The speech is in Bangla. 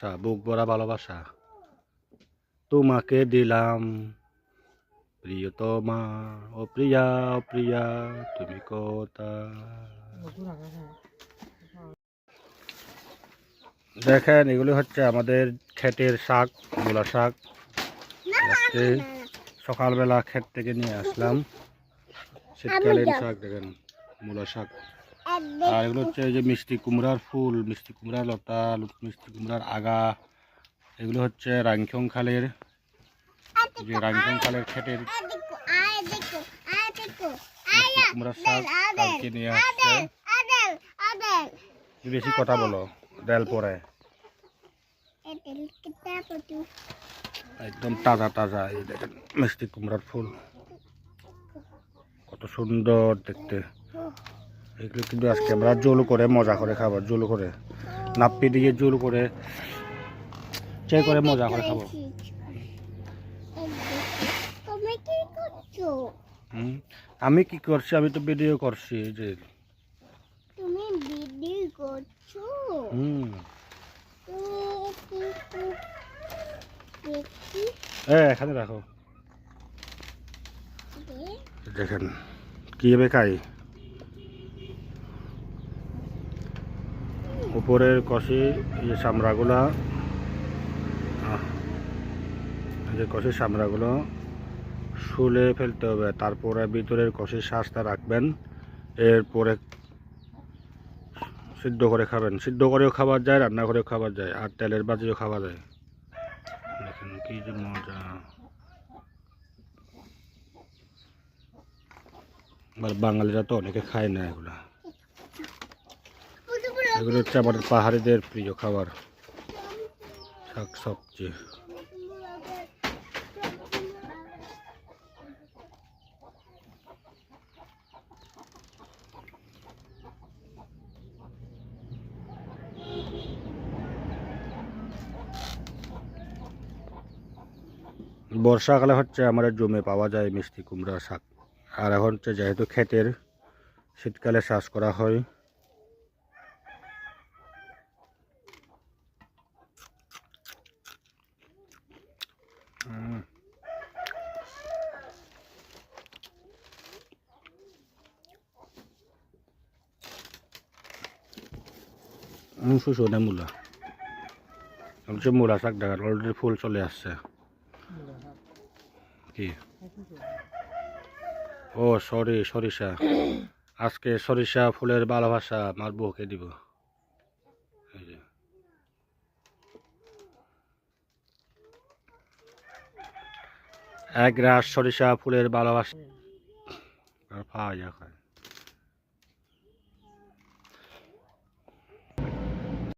তা বুক ভরা ভালোবাসা। তোমাকে দিলাম। প্রিয়তমা ও প্রিয়া ও প্রিয়া তুমি কোথায়? দেখেন এগুলো হচ্ছে আমাদের ক্ষেতের শাক মূলা শাক। আজকে সকালবেলা ক্ষেত থেকে নিয়ে আসলাম। শীতকালীন শাক দেখেন মূলা শাক। আর এগুলো হচ্ছে যে মিষ্টি কুমড়ার ফুল, মিষ্টি কুমড়ার লতা, মিষ্টি কুমড়ার আগা, এগুলো হচ্ছে রাংখং খালের, যে রাংখং খালের মিষ্টি কুমড়ার শাক নিয়ে আসছে। বেশি কথা বলো দেল পরে। একদম তাজা তাজা, এই দেখেন মিষ্টি কুমড়ার ফুল। কত সুন্দর দেখতে। এগুলো কিন্তু আজকে আমরা জোল করে মজা করে খাব জোল করে। নাপ্পি দিয়ে জোল করে চে করে মজা করে খাব। আমি কি করছি? আমি তো ভিডিও করছি যে। তুমি ভিডিও করছ? হুম। তুমি কি কর- এখানে রাখো। দেখেন কীভাবে খাই? উপরের কষি যে চামড়াগুলা যে কষির চামড়াগুলো শুলে ফেলতে হবে, তারপরে ভিতরের কষি শ্বাসটা রাখবেন। এরপরে সিদ্ধ করে খাবেন। সিদ্ধ করেও খাবার যায় রান্না করেও খাবার যায়, আর তেলের বাজিও খাওয়া যায়। দেখেন কি যে মজা। বাঙালিরা তো অনেকে খায় না এগুলা। এগুলো হচ্ছে আমাদের পাহাড়িদের প্রিয় খাবার, শাক সবজি। বর্ষাকালে হচ্ছে আমাদের জমে পাওয়া যায়, মিষ্টি কুমড়া, শাক। আর এখন হচ্ছে যেহেতু ক্ষেতের, শীতকালে চাষ করা হয়। উম, মূলা? হচ্ছে মূলা শাক দেখার অলরেডি ফুল চলে আসছে। কি? ও সরি সরিষা আজকে সরিষা ফুলের ভালোবাসা আমার বউকে দিব। এক রাস সরিষা ফুলের ভালোবাসা। আর পাওয়া যায়